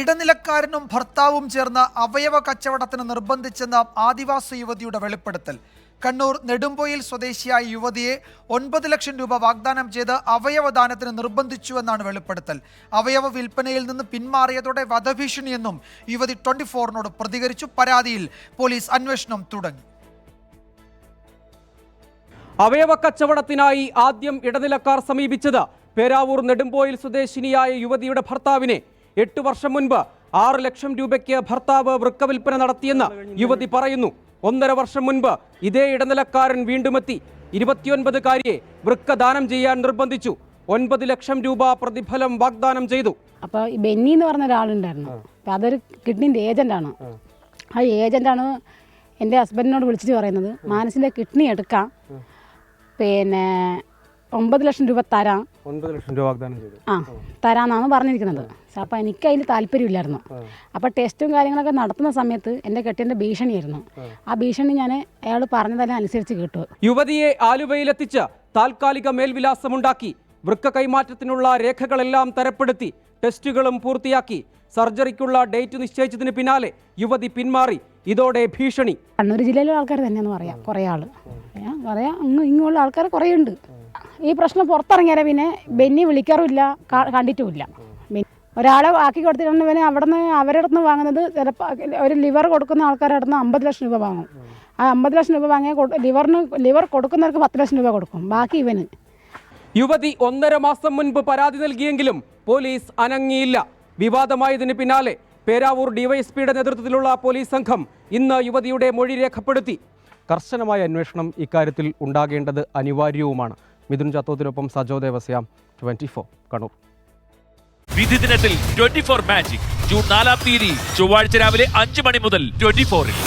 ഇടനിലക്കാരനും ഭർത്താവും ചേർന്ന് അവയവ കച്ചവടത്തിന് നിർബന്ധിച്ചെന്ന ആദിവാസി യുവതിയുടെ വെളിപ്പെടുത്തൽ. കണ്ണൂർ നെടുമ്പൊയിൽ സ്വദേശിയായ യുവതിയെ ഒൻപത് ലക്ഷം രൂപ വാഗ്ദാനം ചെയ്ത് അവയവദാനത്തിന് നിർബന്ധിച്ചുവെന്നാണ് വെളിപ്പെടുത്തൽ. അവയവ വിൽപ്പനയിൽ നിന്ന് പിന്മാറിയതോടെ വധഭീഷണിയെന്നും യുവതി ട്വന്റി ഫോറിനോട് പ്രതികരിച്ചു. പരാതിയിൽ പോലീസ് അന്വേഷണം തുടങ്ങി. അവയവ കച്ചവടത്തിനായി ആദ്യം ഇടനിലക്കാർ സമീപിച്ചത്. പേരാവൂർ നെടുമ്പോയിൽ സ്വദേശിനിയായ യുവതിയുടെ ഭർത്താവിനെ എട്ട് വർഷം മുൻപ് ആറ് ലക്ഷം രൂപയ്ക്ക് ഭർത്താവ് വൃക്ക വിൽപ്പന നടത്തിയെന്ന് യുവതി പറയുന്നു. ഒന്നര വർഷം മുൻപ് ഇതേ ഇടനിലക്കാരൻ വീണ്ടുമെത്തി. ഇരുപത്തിയൊൻപതുകാരിയെ വൃക്ക ദാനം ചെയ്യാൻ നിർബന്ധിച്ചു. ഒൻപത് ലക്ഷം രൂപ പ്രതിഫലം വാഗ്ദാനം ചെയ്തു. അപ്പോൾ ബെന്നി എന്ന് പറഞ്ഞ ഒരാളുണ്ടായിരുന്നു. അതൊരു കിഡ്നിന്റെ ഏജന്റാണ് ആ. ഏജന്റാണ് എന്റെ ഹസ്ബൻഡിനോട് വിളിച്ചിട്ട് പറയുന്നത് മാനസിന്റെ കിഡ്നി എടുക്കാം. പിന്നെ ഒമ്പത് ലക്ഷം രൂപ തരാം. ഒൻപത് ലക്ഷം രൂപ വാഗ്ദാനം ചെയ്തു. ആ തരാന്നാണ് പറഞ്ഞിരിക്കുന്നത്. അപ്പോൾ എനിക്ക് അതിൽ താല്പര്യമില്ലായിരുന്നു. അപ്പോൾ ടെസ്റ്റും കാര്യങ്ങളൊക്കെ നടത്തുന്ന സമയത്ത് എന്റെ കെട്ടിന്റെ ഭീഷണിയായിരുന്നു. ആ. ഭീഷണി ഞാൻ അയാൾ പറഞ്ഞതെല്ലാം അനുസരിച്ച് കേട്ടു. യുവതിയെ ആലുവയിലെത്തിച്ച് താൽക്കാലിക മേൽവിലാസമുണ്ടാക്കി വൃക്ക കൈമാറ്റത്തിനുള്ള രേഖകളെല്ലാം തരപ്പെടുത്തി ടെസ്റ്റുകളും പൂർത്തിയാക്കി. സർജറിക്കുള്ള ഡേറ്റ് നിശ്ചയിച്ചതിന് പിന്നാലെ യുവതി പിന്മാറി. ഇതോടെ ഭീഷണി. കണ്ണൂർ ജില്ലയിലെ ആൾക്കാർ തന്നെയാണെന്ന് പറയാം കുറേ ആൾ ഞാൻ പറയാം അങ്ങ് ഇങ്ങുള്ള ആൾക്കാർ കുറേ ഉണ്ട് ഈ പ്രശ്നം പുറത്തിറങ്ങിയാലേ പിന്നെ ബെന്നി വിളിക്കാറുമില്ല കണ്ടിട്ടുമില്ല. ഒരാളെ ആക്കി കൊടുത്തിട്ടുണ്ട് പിന്നെ അവിടെ നിന്ന് അവരുടെ നിന്ന് വാങ്ങുന്നത്. ചിലപ്പോൾ ഒരു ലിവർ കൊടുക്കുന്ന ആൾക്കാരുടെ അടുത്ത് അമ്പത് ലക്ഷം രൂപ വാങ്ങും. ആ അമ്പത് ലക്ഷം രൂപ വാങ്ങിയ ലിവറിന് ലിവർ കൊടുക്കുന്നവർക്ക് പത്ത് ലക്ഷം രൂപ കൊടുക്കും ബാക്കി ഇവന്. യുവതി ഒന്നര മാസം മുൻപ് പരാതി നൽകിയെങ്കിലും പോലീസ് അനങ്ങിയില്ല. വിവാദമായതിന് പിന്നാലെ പേരാവൂർ ഡിവൈഎസ്പിയുടെ നേതൃത്വത്തിലുള്ള പോലീസ് സംഘം ഇന്ന് യുവതിയുടെ മൊഴി രേഖപ്പെടുത്തി. കർശനമായ അന്വേഷണം ഇക്കാര്യത്തിൽ ഉണ്ടാകേണ്ടത് അനിവാര്യവുമാണ്. മിഥുൻ ചത്തോത്തിനൊപ്പം സജോ ദേവസ്യാം ട്വന്റി ഫോർ കണ്ണൂർ. വിധി ദിനത്തിൽ ട്വന്റി ഫോർ മാജിക് ജൂൺ നാലാം തീയതി ചൊവ്വാഴ്ച രാവിലെ അഞ്ച് മണി മുതൽ ട്വന്റി ഫോറിൽ.